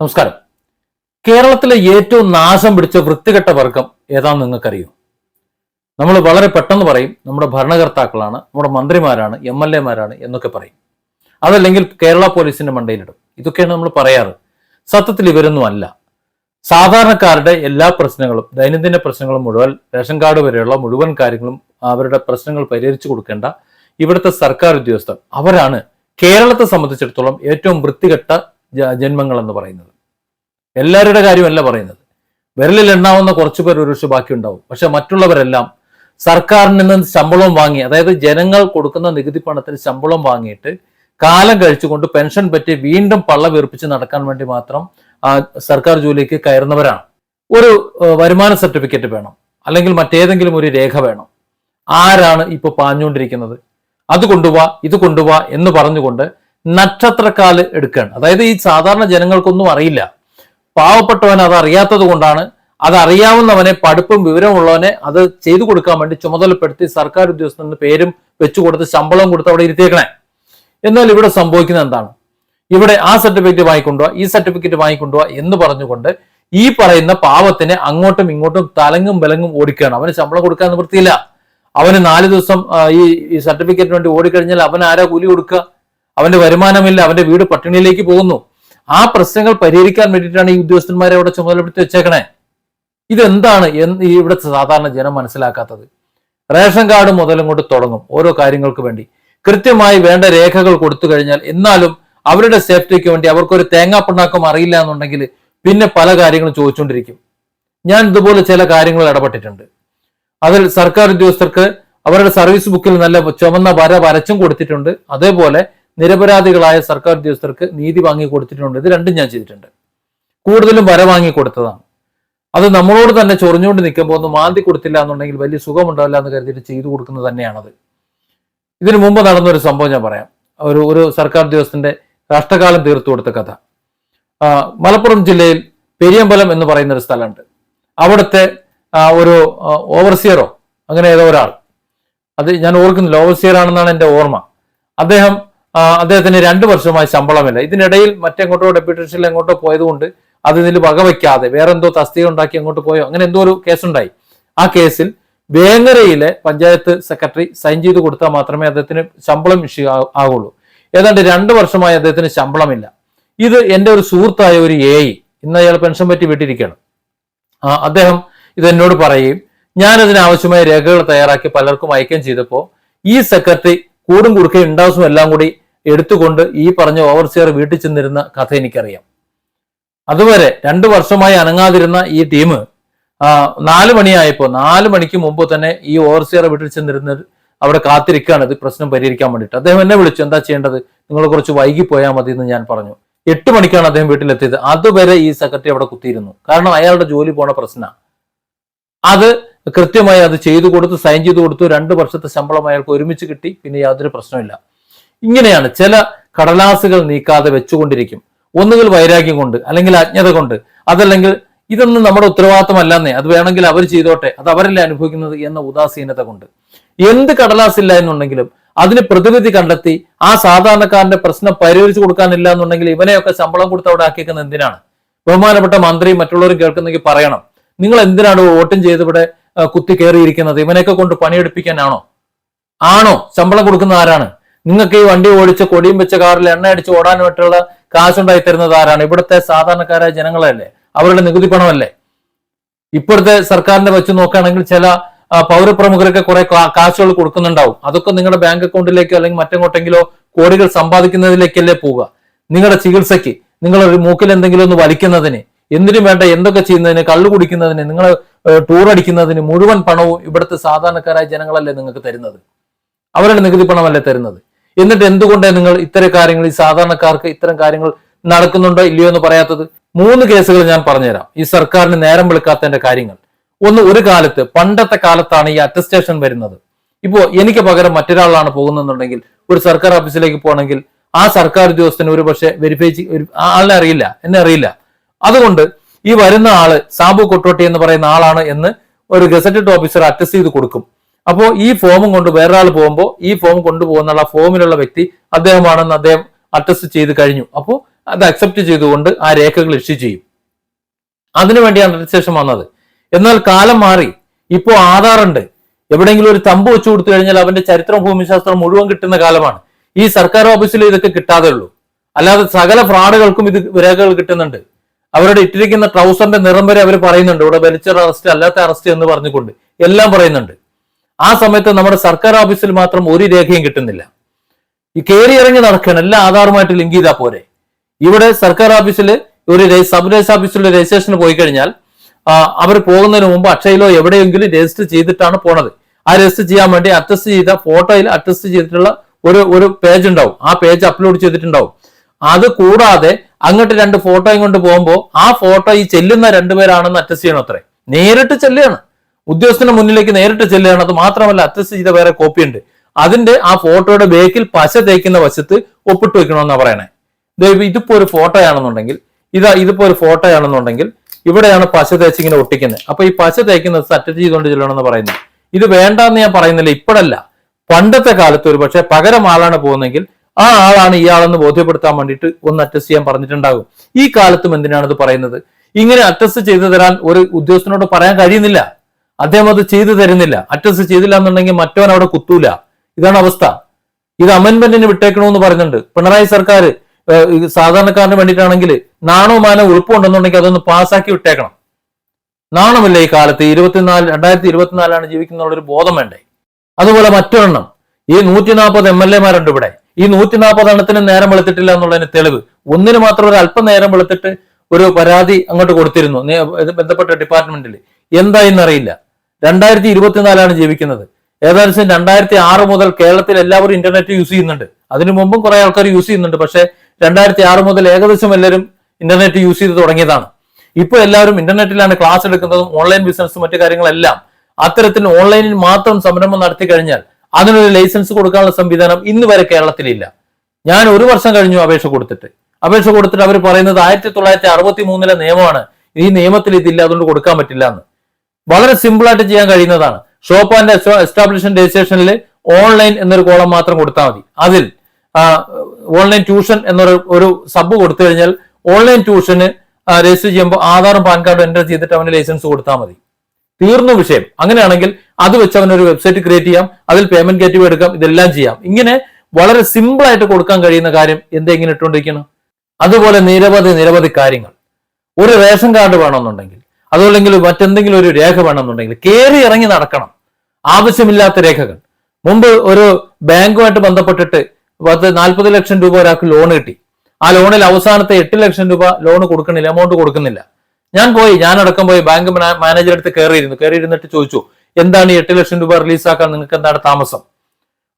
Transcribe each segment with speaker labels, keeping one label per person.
Speaker 1: നമസ്കാരം. കേരളത്തിലെ ഏറ്റവും നാശം പിടിച്ച വൃത്തികെട്ട വർഗം ഏതാണെന്ന് നിങ്ങൾക്കറിയോ? നമ്മൾ വളരെ പെട്ടെന്ന് പറയും നമ്മുടെ ഭരണകർത്താക്കളാണ് നമ്മുടെ മന്ത്രിമാരാണ് എം എൽ എമാരാണ് എന്നൊക്കെ പറയും. അതല്ലെങ്കിൽ കേരള പോലീസിന്റെ മണ്ടയിലിടും. ഇതൊക്കെയാണ് നമ്മൾ പറയാറ്. സത്യത്തിൽ ഇവരൊന്നും അല്ല. സാധാരണക്കാരുടെ എല്ലാ പ്രശ്നങ്ങളും ദൈനംദിന പ്രശ്നങ്ങളും മുഴുവൻ റേഷൻ കാർഡ് വരെയുള്ള മുഴുവൻ കാര്യങ്ങളും അവരുടെ പ്രശ്നങ്ങൾ പരിഹരിച്ചു കൊടുക്കേണ്ട ഇവിടുത്തെ സർക്കാർ ഉദ്യോഗസ്ഥർ അവരാണ് കേരളത്തെ സംബന്ധിച്ചിടത്തോളം ഏറ്റവും വൃത്തികെട്ട ജ- ജന്മങ്ങൾ എന്ന് പറയുന്നത്. എല്ലാവരുടെ കാര്യമല്ല പറയുന്നത്. വിരലിൽ എണ്ണാവുന്ന കുറച്ച് പേർ ഒരുപക്ഷെ ബാക്കി ഉണ്ടാവും പക്ഷെ മറ്റുള്ളവരെല്ലാം സർക്കാരിൽ നിന്ന് ശമ്പളം വാങ്ങി അതായത് ജനങ്ങൾ കൊടുക്കുന്ന നികുതി പണത്തിന് ശമ്പളം വാങ്ങിയിട്ട് കാലം കഴിച്ചുകൊണ്ട് പെൻഷൻ പറ്റി വീണ്ടും പള്ള വീർപ്പിച്ച് നടക്കാൻ വേണ്ടി മാത്രം സർക്കാർ ജോലിക്ക് കയറുന്നവരാണ്. ഒരു വരുമാന സർട്ടിഫിക്കറ്റ് വേണം. അല്ലെങ്കിൽ മറ്റേതെങ്കിലും ഒരു രേഖ വേണം. ആരാണ് ഇപ്പോൾ പാഞ്ഞുകൊണ്ടിരിക്കുന്നത്? അത് കൊണ്ടുപോവാ ഇത് കൊണ്ടുപോവാ എന്ന് പറഞ്ഞുകൊണ്ട് നക്ഷത്രക്കാൽ എടുക്കുകയാണ്. അതായത് ഈ സാധാരണ ജനങ്ങൾക്കൊന്നും അറിയില്ല. പാവപ്പെട്ടവൻ അത് അറിയാത്തത് കൊണ്ടാണ് അതറിയാവുന്നവനെ പഠിപ്പും വിവരമുള്ളവനെ അത് ചെയ്തു കൊടുക്കാൻ വേണ്ടി ചുമതലപ്പെടുത്തി സർക്കാർ ഉദ്യോഗസ്ഥന് പേരും വെച്ചു കൊടുത്ത് ശമ്പളം കൊടുത്ത് അവിടെ ഇരുത്തിയേക്കണേ. എന്നാൽ ഇവിടെ സംഭവിക്കുന്നത് എന്താണ്? ഇവിടെ ആ സർട്ടിഫിക്കറ്റ് വാങ്ങിക്കൊണ്ടുവാ ഈ സർട്ടിഫിക്കറ്റ് വാങ്ങിക്കൊണ്ടുപോവാ എന്ന് പറഞ്ഞുകൊണ്ട് ഈ പറയുന്ന പാവത്തിനെ അങ്ങോട്ടും ഇങ്ങോട്ടും തലങ്ങും ബലങ്ങും ഓടിക്കുകയാണ്. അവന് ശമ്പളം കൊടുക്കാൻ നിവൃത്തിയില്ല. അവന് നാല് ദിവസം ഈ സർട്ടിഫിക്കറ്റിന് വേണ്ടി ഓടിക്കഴിഞ്ഞാൽ അവൻ ആരാ കൂലി കൊടുക്കുക? അവന്റെ വരുമാനമില്ല അവന്റെ വീട് പട്ടിണിയിലേക്ക് പോകുന്നു. ആ പ്രശ്നങ്ങൾ പരിഹരിക്കാൻ വേണ്ടിയിട്ടാണ് ഈ ഉദ്യോഗസ്ഥന്മാരെ അവിടെ ചുമതലപ്പെടുത്തി വെച്ചേക്കണേ. ഇതെന്താണ് എന്ന് ഈ ഇവിടുത്തെ സാധാരണ ജനം മനസ്സിലാക്കാത്തത്. റേഷൻ കാർഡ് മുതലും കൊണ്ട് തുടങ്ങും ഓരോ കാര്യങ്ങൾക്ക് വേണ്ടി. കൃത്യമായി വേണ്ട രേഖകൾ കൊടുത്തു കഴിഞ്ഞാൽ എന്നാലും അവരുടെ സേഫ്റ്റിക്ക് വേണ്ടി അവർക്കൊരു തേങ്ങാപ്പിണ്ണാക്കം അറിയില്ല എന്നുണ്ടെങ്കിൽ പിന്നെ പല കാര്യങ്ങളും ചോദിച്ചുകൊണ്ടിരിക്കും. ഞാൻ ഇതുപോലെ ചില കാര്യങ്ങൾ ഇടപെട്ടിട്ടുണ്ട്. അതിൽ സർക്കാർ ഉദ്യോഗസ്ഥർക്ക് അവരുടെ സർവീസ് ബുക്കിൽ നല്ല ചുമന്ന വര വരച്ചും കൊടുത്തിട്ടുണ്ട്. അതേപോലെ നിരപരാധികളായ സർക്കാർ ഉദ്യോഗസ്ഥർക്ക് നീതി വാങ്ങി കൊടുത്തിട്ടുണ്ട്. ഇത് രണ്ടും ഞാൻ ചെയ്തിട്ടുണ്ട്. കൂടുതലും വര വാങ്ങി കൊടുത്തതാണ്. അത് നമ്മളോട് തന്നെ ചൊറിഞ്ഞുകൊണ്ട് നിൽക്കുമ്പോൾ ഒന്ന് മാന്തി കൊടുത്തില്ല എന്നുണ്ടെങ്കിൽ വലിയ സുഖമുണ്ടാവില്ല എന്ന് കരുതിയിട്ട് ചെയ്തു കൊടുക്കുന്നത് തന്നെയാണത്. ഇതിനു മുമ്പ് നടന്ന ഒരു സംഭവം ഞാൻ പറയാം. ഒരു ഒരു സർക്കാർ ഉദ്യോഗസ്ഥന്റെ രാഷ്ട്രകാലം തീർത്തു കൊടുത്ത കഥ. മലപ്പുറം ജില്ലയിൽ പെരിയമ്പലം എന്ന് പറയുന്ന ഒരു സ്ഥലമുണ്ട്. അവിടുത്തെ ഒരു ഓവർസിയറോ അങ്ങനെ ഏതോ ഒരാൾ. അത് ഞാൻ ഓർക്കുന്നില്ല. ഓവർസിയർ ആണെന്നാണ് എന്റെ ഓർമ്മ. അദ്ദേഹം അദ്ദേഹത്തിന് രണ്ട് വർഷമായി ശമ്പളമില്ല. ഇതിനിടയിൽ മറ്റെങ്ങോട്ടോ ഡെപ്യൂട്ടേഷനിൽ എങ്ങോട്ടോ പോയതുകൊണ്ട് അത് ഇതിൽ വകവയ്ക്കാതെ വേറെന്തോ തസ്തിക ഉണ്ടാക്കി അങ്ങോട്ട് പോയോ? അങ്ങനെ എന്തോ ഒരു കേസുണ്ടായി. ആ കേസിൽ വേങ്ങരയിലെ പഞ്ചായത്ത് സെക്രട്ടറി സൈൻ ചെയ്ത് കൊടുത്താൽ മാത്രമേ അദ്ദേഹത്തിന് ശമ്പളം ഇഷ്യൂ ആകുള്ളൂ ഏതാണ്ട് രണ്ട് വർഷമായി അദ്ദേഹത്തിന് ശമ്പളമില്ല. ഇത് എന്റെ ഒരു സുഹൃത്തായ ഒരു എ ഐ ഇന്ന് അയാൾ പെൻഷൻ പറ്റി വിട്ടിരിക്കുകയാണ്. അദ്ദേഹം ഇത് എന്നോട് പറയുകയും ഞാൻ അതിനാവശ്യമായ രേഖകൾ തയ്യാറാക്കി പലർക്കും അയക്കുകയും ചെയ്തപ്പോൾ ഈ സെക്രട്ടറി കൂടും കുറുക്കയും ഉണ്ടാവും എല്ലാം കൂടി എടുത്തുകൊണ്ട് ഈ പറഞ്ഞ ഓവർസിയർ വീട്ടിൽ ചെന്നിരുന്ന കഥ എനിക്കറിയാം. അതുവരെ രണ്ടു വർഷമായി അനങ്ങാതിരുന്ന ഈ ടീം നാല് മണിയായപ്പോൾ നാല് മണിക്ക് മുമ്പ് തന്നെ ഈ ഓവർസിയർ വീട്ടിൽ ചെന്നിരുന്ന അവിടെ കാത്തിരിക്കുകയാണ്. ഇത് പ്രശ്നം പരിഹരിക്കാൻ വേണ്ടിയിട്ട്. അദ്ദേഹം എന്നെ വിളിച്ചു എന്താ ചെയ്യേണ്ടത്? നിങ്ങൾ കുറച്ച് വൈകി പോയാൽ മതി എന്ന് ഞാൻ പറഞ്ഞു. എട്ട് മണിക്കാണ് അദ്ദേഹം വീട്ടിലെത്തിയത്. അതുവരെ ഈ സെക്രട്ടറി അവിടെ കുത്തിയിരുന്നു. കാരണം അയാളുടെ ജോലി പോണ പ്രശ്നമാണ് അത് കൃത്യമായി അത് ചെയ്തു കൊടുത്ത് സൈൻ ചെയ്തു കൊടുത്തു. രണ്ട് വർഷത്തെ ശമ്പളം അയാൾക്ക് ഒരുമിച്ച് കിട്ടി. പിന്നെ യാതൊരു പ്രശ്നമില്ല ഇങ്ങനെയാണ് ചില കടലാസുകൾ നീക്കാതെ വെച്ചുകൊണ്ടിരിക്കും. ഒന്നുകിൽ വൈരാഗ്യം കൊണ്ട് അല്ലെങ്കിൽ അജ്ഞത കൊണ്ട്. അതല്ലെങ്കിൽ ഇതൊന്നും നമ്മുടെ ഉത്തരവാദിത്തമല്ലെന്നേ. അത് വേണമെങ്കിൽ അവർ ചെയ്തോട്ടെ. അത് അവരല്ലേ അനുഭവിക്കുന്നത് എന്ന ഉദാസീനത കൊണ്ട്. എന്ത് കടലാസില്ല എന്നുണ്ടെങ്കിലും അതിന് പ്രതിവിധി കണ്ടെത്തി ആ സാധാരണക്കാരന്റെ പ്രശ്നം പരിഹരിച്ചു കൊടുക്കാനില്ല എന്നുണ്ടെങ്കിൽ ഇവനെയൊക്കെ ശമ്പളം കൊടുത്ത് അവിടെ ആക്കിയേക്കുന്നത് എന്തിനാണ്? ബഹുമാനപ്പെട്ട മന്ത്രി മറ്റുള്ളവരും കേൾക്കുന്നെങ്കിൽ പറയണം. നിങ്ങൾ എന്തിനാണ് വോട്ടും ചെയ്ത് ഇവിടെ കുത്തി കയറിയിരിക്കുന്നത്? ഇവനെയൊക്കെ കൊണ്ട് പണിയെടുപ്പിക്കാനാണോ? ആണോ? ശമ്പളം കൊടുക്കുന്ന ആരാണ്? നിങ്ങൾക്ക് ഈ വണ്ടി ഓടിച്ച് കൊടിയും വെച്ച കാറിൽ എണ്ണ അടിച്ച് ഓടാൻ പറ്റുള്ള കാശുണ്ടായി തരുന്നത് ആരാണ്? ഇവിടുത്തെ സാധാരണക്കാരായ ജനങ്ങളല്ലേ? അവരുടെ നികുതി പണമല്ലേ? ഇപ്പോഴത്തെ സർക്കാരിന്റെ വെച്ച് നോക്കുകയാണെങ്കിൽ ചില പൗരപ്രമുഖരൊക്കെ കുറെ കാശുകൾ കൊടുക്കുന്നുണ്ടാവും. അതൊക്കെ നിങ്ങളുടെ ബാങ്ക് അക്കൗണ്ടിലേക്കോ അല്ലെങ്കിൽ മറ്റെങ്ങോട്ടെങ്കിലോ കോടികൾ സമ്പാദിക്കുന്നതിലേക്കല്ലേ പോവുക? നിങ്ങളുടെ ചികിത്സയ്ക്ക് നിങ്ങളൊരു മൂക്കിൽ എന്തെങ്കിലും ഒന്ന് വലിക്കുന്നതിന് എന്തിനും വേണ്ട എന്തൊക്കെ ചെയ്യുന്നതിന് കള്ളു കുടിക്കുന്നതിന് നിങ്ങൾ ടൂർ അടിക്കുന്നതിന് മുഴുവൻ പണവും ഇവിടുത്തെ സാധാരണക്കാരായ ജനങ്ങളല്ലേ നിങ്ങൾക്ക് തരുന്നത്? അവരുടെ നികുതി പണമല്ലേ തരുന്നത്? എന്നിട്ട് എന്തുകൊണ്ടാണ് നിങ്ങൾ ഇത്തരം കാര്യങ്ങൾ ഈ സാധാരണക്കാർക്ക് ഇത്തരം കാര്യങ്ങൾ നടക്കുന്നുണ്ടോ ഇല്ലയോ എന്ന് പറയാത്തത്? മൂന്ന് കേസുകൾ ഞാൻ പറഞ്ഞുതരാം. ഈ സർക്കാരിന് നേരം വെളുക്കാത്തതിന്റെ കാര്യങ്ങൾ. ഒന്ന് ഒരു കാലത്ത് പണ്ടത്തെ കാലത്താണ് ഈ അറ്റസ്റ്റേഷൻ വരുന്നത്. ഇപ്പോ എനിക്ക് പകരം മറ്റൊരാളാണ് പോകുന്നതെന്നുണ്ടെങ്കിൽ ഒരു സർക്കാർ ഓഫീസിലേക്ക് പോകണമെങ്കിൽ ആ സർക്കാർ ഉദ്യോഗസ്ഥന് ഒരു പക്ഷേ വെരിഫൈ ആളിനെ അറിയില്ല എന്നെ അറിയില്ല. അതുകൊണ്ട് ഈ വരുന്ന ആൾ സാബു കൊട്ടോട്ടി എന്ന് പറയുന്ന ആളാണ് എന്ന് ഒരു ഗസറ്റഡ് ഓഫീസർ അറ്റസ്റ്റ് ചെയ്ത് കൊടുക്കും. അപ്പോൾ ഈ ഫോമും കൊണ്ട് വേറൊരാൾ പോകുമ്പോൾ ഈ ഫോം കൊണ്ടുപോകുന്ന ഫോമിലുള്ള വ്യക്തി അദ്ദേഹമാണെന്ന് അദ്ദേഹം അറ്റസ്റ്റ് ചെയ്ത് കഴിഞ്ഞു. അപ്പോൾ അത് അക്സെപ്റ്റ് ചെയ്തുകൊണ്ട് ആ രേഖകൾ ഇഷ്യൂ ചെയ്യും. അതിനുവേണ്ടിയാണ് രജിസ്ട്രേഷൻ വന്നത്. എന്നാൽ കാലം മാറി. ഇപ്പോൾ ആധാർ ഉണ്ട്. എവിടെയെങ്കിലും ഒരു തമ്പ് വെച്ചു കൊടുത്തു കഴിഞ്ഞാൽ അവന്റെ ചരിത്രം ഭൂമിശാസ്ത്രം മുഴുവൻ കിട്ടുന്ന കാലമാണ്. ഈ സർക്കാർ ഓഫീസിൽ ഇതൊക്കെ കിട്ടാതെ ഉള്ളൂ. അല്ലാതെ സകല ഫ്രാഡുകൾക്കും ഇത് രേഖകൾ കിട്ടുന്നുണ്ട്. അവരുടെ ഇട്ടിരിക്കുന്ന ട്രൗസറിന്റെ നിറം വരെ അവർ പറയുന്നുണ്ട്. ഇവിടെ വലിച്ചർ അറസ്റ്റ് അല്ലാത്ത അറസ്റ്റ് എന്ന് പറഞ്ഞുകൊണ്ട്. എല്ലാം പറയുന്നുണ്ട്. ആ സമയത്ത് നമ്മുടെ സർക്കാർ ഓഫീസിൽ മാത്രം ഒരു രേഖയും കിട്ടുന്നില്ല. ഈ കയറി ഇറങ്ങി നടക്കണം എല്ലാ ആധാറുമായിട്ട് ലിങ്ക് ചെയ്താൽ പോരെ. ഇവിടെ സർക്കാർ ഓഫീസിൽ ഒരു സബ് രജിസ്റ്റർ ഓഫീസിലൊരു രജിസ്ട്രേഷന് പോയി കഴിഞ്ഞാൽ അവർ പോകുന്നതിന് മുമ്പ് അക്ഷയിലോ എവിടെയെങ്കിലും രജിസ്റ്റർ ചെയ്തിട്ടാണ് പോണത്. ആ രജിസ്റ്റർ ചെയ്യാൻ വേണ്ടി അറ്റസ്റ്റ് ചെയ്ത ഫോട്ടോയിൽ അറ്റസ്റ്റ് ചെയ്തിട്ടുള്ള ഒരു ഒരു പേജ് ഉണ്ടാവും. ആ പേജ് അപ്ലോഡ് ചെയ്തിട്ടുണ്ടാവും. അത് കൂടാതെ അങ്ങോട്ട് രണ്ട് ഫോട്ടോയും കൊണ്ട് പോകുമ്പോൾ ആ ഫോട്ടോ ഈ ചെല്ലുന്ന രണ്ടുപേരാണെന്ന് അറ്റസ്റ്റ് ചെയ്യണം അത്രേ. നേരിട്ട് ചെല്ലുകയാണ്. ഉദ്യോഗസ്ഥന്റെ മുന്നിലേക്ക് നേരിട്ട് ചെല്ലുകയാണ്. അത് മാത്രമല്ല അറ്റസ്റ്റ് ചെയ്ത വേറെ കോപ്പി ഉണ്ട്. അതിന്റെ ആ ഫോട്ടോയുടെ ബേക്കിൽ പശ തേക്കുന്ന വശത്ത് ഒപ്പിട്ട് വെക്കണമെന്നാ പറയണേ. ഇതിപ്പോ ഒരു ഫോട്ടോയാണെന്നുണ്ടെങ്കിൽ ഇതാ ഇതിപ്പോ ഒരു ഫോട്ടോയാണെന്നുണ്ടെങ്കിൽ ഇവിടെയാണ് പശ തേച്ച് ഇങ്ങനെ ഒട്ടിക്കുന്നത്. അപ്പൊ ഈ പശ തേക്കുന്നത് അറ്റച്ച് ചെയ്തുകൊണ്ട് ചെല്ലണമെന്ന് പറയുന്നത്. ഇത് വേണ്ടെന്ന് ഞാൻ പറയുന്നില്ല ഇപ്പോഴല്ല. പണ്ടത്തെ കാലത്ത് ഒരു പക്ഷേ പകരം ആളാണ് പോകുന്നതെങ്കിൽ ആ ആളാണ് ഇയാളെന്ന് ബോധ്യപ്പെടുത്താൻ വേണ്ടിയിട്ട് ഒന്ന് അറ്റസ്റ്റ് ചെയ്യാൻ പറഞ്ഞിട്ടുണ്ടാകും. ഈ കാലത്തും എന്തിനാണ് ഇത് പറയുന്നത്? ഇങ്ങനെ അറ്റസ്റ്റ് ചെയ്തു തരാൻ ഒരു ഉദ്യോഗസ്ഥനോട് പറയാൻ കഴിയുന്നില്ല. അദ്ദേഹം അത് ചെയ്തു തരുന്നില്ല. അറ്റസ്റ്റ് ചെയ്തില്ല എന്നുണ്ടെങ്കിൽ മറ്റവൻ അവിടെ കുത്തൂല. ഇതാണ് അവസ്ഥ. ഇത് അമെന്മെന്റിന് വിട്ടേക്കണമെന്ന് പറഞ്ഞിട്ടുണ്ട്. പിണറായി സർക്കാർ സാധാരണക്കാരന് വേണ്ടിയിട്ടാണെങ്കിൽ നാണവുമാനം മാനോ ഉൾപ്പുണ്ടെന്നുണ്ടെങ്കിൽ അതൊന്ന് പാസ്സാക്കി വിട്ടേക്കണം. നാണമില്ല ഈ കാലത്ത്. ഇരുപത്തിനാല് രണ്ടായിരത്തി ഇരുപത്തിനാലാണ് ജീവിക്കുന്നുള്ള ഒരു ബോധം വേണ്ടേ? അതുപോലെ മറ്റൊരെണ്ണം. ഈ നൂറ്റി നാൽപ്പത് എം എൽ എമാരുണ്ട് ഇവിടെ. ഈ നൂറ്റി നാൽപ്പത് എണ്ണത്തിന് നേരം വെളുത്തിട്ടില്ല എന്നുള്ളതിന് തെളിവ്. ഒന്നിന് മാത്രം ഒരു അല്പം നേരം വെളുത്തിട്ട് ഒരു പരാതി അങ്ങോട്ട് കൊടുത്തിരുന്നു. ബന്ധപ്പെട്ട ഡിപ്പാർട്ട്മെന്റിൽ എന്തായെന്നറിയില്ല. രണ്ടായിരത്തി ഇരുപത്തിനാലാണ് ജീവിക്കുന്നത്. ഏകദേശം രണ്ടായിരത്തി ആറ് മുതൽ കേരളത്തിൽ എല്ലാവരും ഇന്റർനെറ്റ് യൂസ് ചെയ്യുന്നുണ്ട്. അതിനു മുമ്പും കുറെ ആൾക്കാർ യൂസ് ചെയ്യുന്നുണ്ട്. പക്ഷേ രണ്ടായിരത്തി ആറ് മുതൽ ഏകദേശം എല്ലാവരും ഇന്റർനെറ്റ് യൂസ് ചെയ്ത് തുടങ്ങിയതാണ്. ഇപ്പൊ എല്ലാവരും ഇന്റർനെറ്റിലാണ് ക്ലാസ് എടുക്കുന്നതും ഓൺലൈൻ ബിസിനസ് മറ്റു കാര്യങ്ങളെല്ലാം അത്തരത്തിൽ ഓൺലൈനിൽ മാത്രം സംരംഭം നടത്തി കഴിഞ്ഞാൽ അതിനൊരു ലൈസൻസ് കൊടുക്കാനുള്ള സംവിധാനം ഇന്ന് വരെ കേരളത്തിലില്ല. ഞാൻ ഒരു വർഷം കഴിഞ്ഞു അപേക്ഷ കൊടുത്തിട്ട്. അപേക്ഷ കൊടുത്തിട്ട് അവർ പറയുന്നത് ആയിരത്തി തൊള്ളായിരത്തി അറുപത്തി മൂന്നിലെ നിയമമാണ്. ഈ നിയമത്തിൽ ഇതില്ല അതുകൊണ്ട് കൊടുക്കാൻ പറ്റില്ല എന്ന്. വളരെ സിമ്പിൾ ആയിട്ട് ചെയ്യാൻ കഴിയുന്നതാണ്. ഷോപ്പ് ആൻഡ് എസ്റ്റാബ്ലിഷ്മെന്റ് രജിസ്ട്രേഷനിൽ ഓൺലൈൻ എന്നൊരു കോളം മാത്രം കൊടുത്താൽ മതി. അതിൽ ഓൺലൈൻ ട്യൂഷൻ എന്നൊരു ഒരു സബ് കൊടുത്തു കഴിഞ്ഞാൽ ഓൺലൈൻ ട്യൂഷന് രജിസ്റ്റർ ചെയ്യുമ്പോൾ ആധാറും പാൻ കാർഡും എന്റർ ചെയ്തിട്ട് അവന് ലൈസൻസ് കൊടുത്താൽ മതി. തീർന്നു വിഷയം. അങ്ങനെയാണെങ്കിൽ അത് വെച്ച് അവൻ ഒരു വെബ്സൈറ്റ് ക്രിയേറ്റ് ചെയ്യാം. അതിൽ പേയ്മെന്റ് ഗേറ്റ്വേ എടുക്കാം. ഇതെല്ലാം ചെയ്യാം. ഇങ്ങനെ വളരെ സിമ്പിൾ ആയിട്ട് കൊടുക്കാൻ കഴിയുന്ന കാര്യം എന്തെങ്കിലും ഇട്ടുകൊണ്ടിരിക്കണം? അതുപോലെ നിരവധി നിരവധി കാര്യങ്ങൾ. ഒരു റേഷൻ കാർഡ് വേണമെന്നുണ്ടെങ്കിൽ അതുമല്ലെങ്കിൽ മറ്റെന്തെങ്കിലും ഒരു രേഖ വേണമെന്നുണ്ടെങ്കിൽ കയറി ഇറങ്ങി നടക്കണം. ആവശ്യമില്ലാത്ത രേഖകൾ. മുമ്പ് ഒരു ബാങ്കുമായിട്ട് ബന്ധപ്പെട്ടിട്ട് പത്ത് നാൽപ്പത് ലക്ഷം രൂപ ഒരാൾക്ക് ലോൺ കിട്ടി. ആ ലോണിൽ അവസാനത്തെ എട്ട് ലക്ഷം രൂപ ലോൺ കൊടുക്കണില്ല എമൗണ്ട് കൊടുക്കുന്നില്ല. ഞാൻ പോയി ഞാൻ അടക്കം പോയി ബാങ്ക് മാനേജർ അടുത്ത് കയറിയിരുന്നു. കയറിയിരുന്നിട്ട് ചോദിച്ചു എന്താണ് ഈ എട്ട് ലക്ഷം രൂപ റിലീസാക്കാൻ നിങ്ങൾക്ക് എന്താണ് താമസം?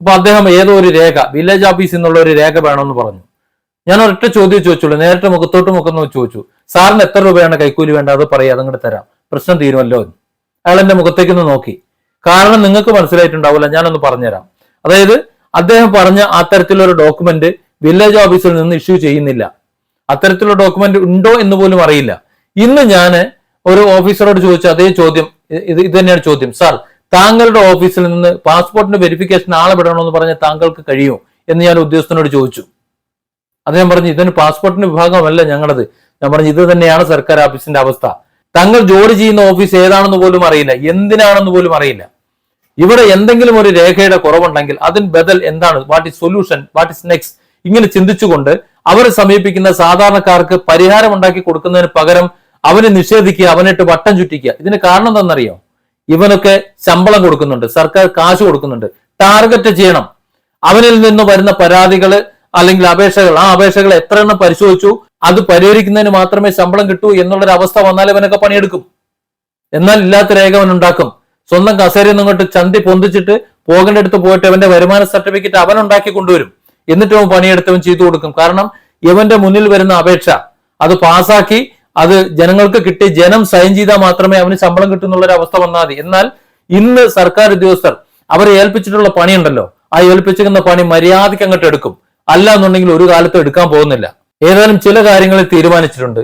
Speaker 1: അപ്പൊ അദ്ദേഹം ഏതോ ഒരു രേഖ വില്ലേജ് ഓഫീസിൽ നിന്നുള്ള ഒരു രേഖ വേണമെന്ന് പറഞ്ഞു. ഞാൻ ഒരൊറ്റ ചോദ്യം ചോദിച്ചുള്ളൂ. നേരിട്ട് മുഖത്തോട്ട് മുഖം ചോദിച്ചു സാറിന് എത്ര രൂപയാണ് കൈക്കൂലി വേണ്ടത്? പറയാം അതങ്ങോട്ട് തരാം. പ്രശ്നം തീരുമല്ലോ അയാൾ എന്റെ മുഖത്തേക്ക് ഒന്ന് നോക്കി. കാരണം നിങ്ങൾക്ക് മനസ്സിലായിട്ടുണ്ടാവില്ല ഞാനൊന്ന് പറഞ്ഞുതരാം. അതായത് അദ്ദേഹം പറഞ്ഞ അത്തരത്തിലൊരു ഡോക്യുമെന്റ് വില്ലേജ് ഓഫീസിൽ നിന്ന് ഇഷ്യൂ ചെയ്യുന്നില്ല. അത്തരത്തിലുള്ള ഡോക്യുമെന്റ് ഉണ്ടോ എന്ന് പോലും അറിയില്ല. ഇന്ന് ഞാൻ ഒരു ഓഫീസറോട് ചോദിച്ച അതേ ചോദ്യം ഇത് ഇത് തന്നെയാണ് ചോദ്യം. സാർ താങ്കളുടെ ഓഫീസിൽ നിന്ന് പാസ്പോർട്ടിന്റെ വെരിഫിക്കേഷൻ ആളെ വിടണമെന്ന് പറഞ്ഞ താങ്കൾക്ക് കഴിയുമോ എന്ന് ഞാൻ ഉദ്യോഗസ്ഥനോട് ചോദിച്ചു. അദ്ദേഹം പറഞ്ഞു ഇതിന് പാസ്പോർട്ടിന്റെ വിഭാഗമല്ല ഞങ്ങളത്. ഞാൻ പറഞ്ഞു ഇത് തന്നെയാണ് സർക്കാർ ഓഫീസിന്റെ അവസ്ഥ. തങ്ങൾ ജോലി ചെയ്യുന്ന ഓഫീസ് ഏതാണെന്ന് പോലും അറിയില്ല. എന്തിനാണെന്ന് പോലും അറിയില്ല. ഇവിടെ എന്തെങ്കിലും ഒരു രേഖയുടെ കുറവുണ്ടെങ്കിൽ അതിന് ബദൽ എന്താണ്? What is solution what is next ഇങ്ങനെ ചിന്തിച്ചുകൊണ്ട് അവരെ സമീപിക്കുന്ന സാധാരണക്കാർക്ക് പരിഹാരം ഉണ്ടാക്കി കൊടുക്കുന്നതിന് പകരം അവനെ നിഷേധിക്കുക അവനിട്ട് വട്ടം ചുറ്റിക്കുക. ഇതിന് കാരണം എന്താണെന്നറിയോ? ഇവനൊക്കെ ശമ്പളം കൊടുക്കുന്നുണ്ട്. സർക്കാർ കാശ് കൊടുക്കുന്നുണ്ട്. ടാർഗറ്റ് ചെയ്യണം. അവനിൽ നിന്ന് വരുന്ന പരാതികൾ അല്ലെങ്കിൽ അപേക്ഷകൾ ആ അപേക്ഷകൾ എത്ര എണ്ണം പരിശോധിച്ചു? അത് പരിഹരിക്കുന്നതിന് മാത്രമേ ശമ്പളം കിട്ടൂ എന്നുള്ളൊരു അവസ്ഥ വന്നാൽ ഇവനൊക്കെ പണിയെടുക്കും. എന്നാൽ ഇല്ലാത്ത രേഖ അവൻ ഉണ്ടാക്കും. സ്വന്തം കസേരയിൽ നിന്നിട്ട് ചന്തി പൊന്തിച്ചിട്ട് പോകേണ്ട അടുത്ത് പോയിട്ട് അവന്റെ വരുമാന സർട്ടിഫിക്കറ്റ് അവൻ ഉണ്ടാക്കി കൊണ്ടുവരും. എന്നിട്ട് അവൻ പണിയെടുത്തവൻ ചെയ്തു കൊടുക്കും. കാരണം ഇവന്റെ മുന്നിൽ വരുന്ന അപേക്ഷ അത് പാസാക്കി അത് ജനങ്ങൾക്ക് കിട്ടി ജനം സൈൻ ചെയ്താൽ മാത്രമേ അവന് ശമ്പളം കിട്ടുന്നുള്ളൊരു അവസ്ഥ വന്നാൽ മതി. എന്നാൽ ഇന്ന് സർക്കാർ ഉദ്യോഗസ്ഥർ അവരെ ഏൽപ്പിച്ചിട്ടുള്ള പണിയുണ്ടല്ലോ ആ ഏൽപ്പിച്ചിരിക്കുന്ന പണി മര്യാദയ്ക്ക് അങ്ങോട്ട് എടുക്കും. അല്ല എന്നുണ്ടെങ്കിൽ ഒരു കാലത്തും എടുക്കാൻ പോകുന്നില്ല. ഏതായാലും ചില കാര്യങ്ങളിൽ തീരുമാനിച്ചിട്ടുണ്ട്.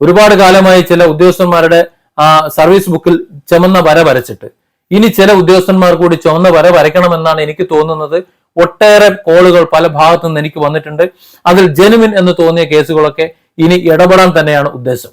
Speaker 1: ഒരുപാട് കാലമായി ചില ഉദ്യോഗസ്ഥന്മാരുടെ ആ സർവീസ് ബുക്കിൽ ചുമന്ന വര വരച്ചിട്ട്. ഇനി ചില ഉദ്യോഗസ്ഥന്മാർ കൂടി ചുമന്ന വര വരയ്ക്കണമെന്നാണ് എനിക്ക് തോന്നുന്നത്. ഒട്ടേറെ കോളുകൾ പല ഭാഗത്തു നിന്ന് എനിക്ക് വന്നിട്ടുണ്ട്. അതിൽ ജെനുവിൻ എന്ന് തോന്നിയ കേസുകളൊക്കെ ഇനി ഇടപെടാൻ തന്നെയാണ് ഉദ്ദേശം.